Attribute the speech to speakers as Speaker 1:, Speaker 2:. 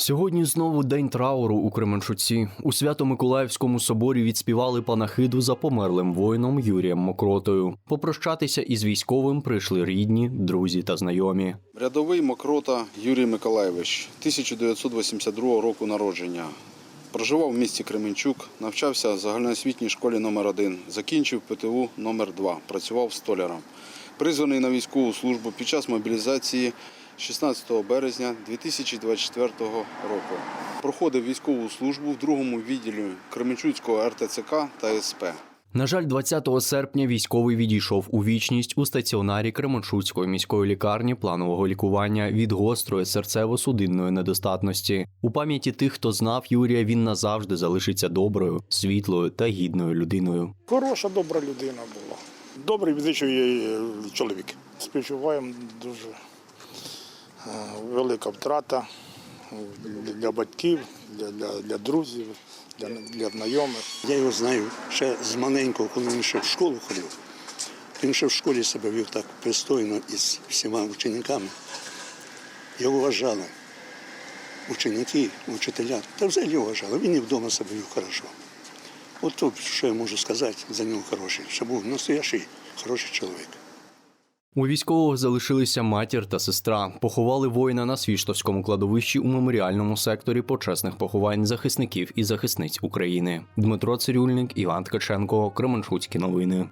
Speaker 1: Сьогодні знову день трауру у Кременчуці. У Свято-Миколаївському соборі відспівали панахиду за померлим воїном Юрієм Мокротою. Попрощатися із військовим прийшли рідні, друзі та знайомі.
Speaker 2: Рядовий Мокрота Юрій Миколаєвич, 1982 року народження. Проживав в місті Кременчук, навчався в загальноосвітній школі номер 1 закінчив ПТУ номер 2 працював столяром. Призваний на військову службу під час мобілізації 16 березня 2024 року. Проходив військову службу в другому відділі Кременчуцького РТЦК та СП.
Speaker 1: На жаль, 20 серпня військовий відійшов у вічність у стаціонарі Кременчуцької міської лікарні планового лікування від гострої серцево-судинної недостатності. У пам'яті тих, хто знав Юрія, він назавжди залишиться доброю, світлою та гідною людиною.
Speaker 3: Хороша, добра людина була. Добрий відвічує чоловік. Співчуваємо дуже е, велика втрата е, для батьків, для, для, для друзів, для, для знайомих.
Speaker 4: Я його знаю ще з маленького, коли він ще в школу ходив. Він ще в школі себе вів так пристойно із всіма учениками. Його вважали ученики, учителя. Та взагалі вважали. Він і вдома себе вів хорошо. От то, що я можу сказати за нього хороший, що був настоящий хороший чоловік.
Speaker 1: У військового залишилися матір та сестра. Поховали воїна на Свіштовському кладовищі у меморіальному секторі почесних поховань захисників і захисниць України. Дмитро Цирюльник, Іван Ткаченко, Кременчуцькі новини.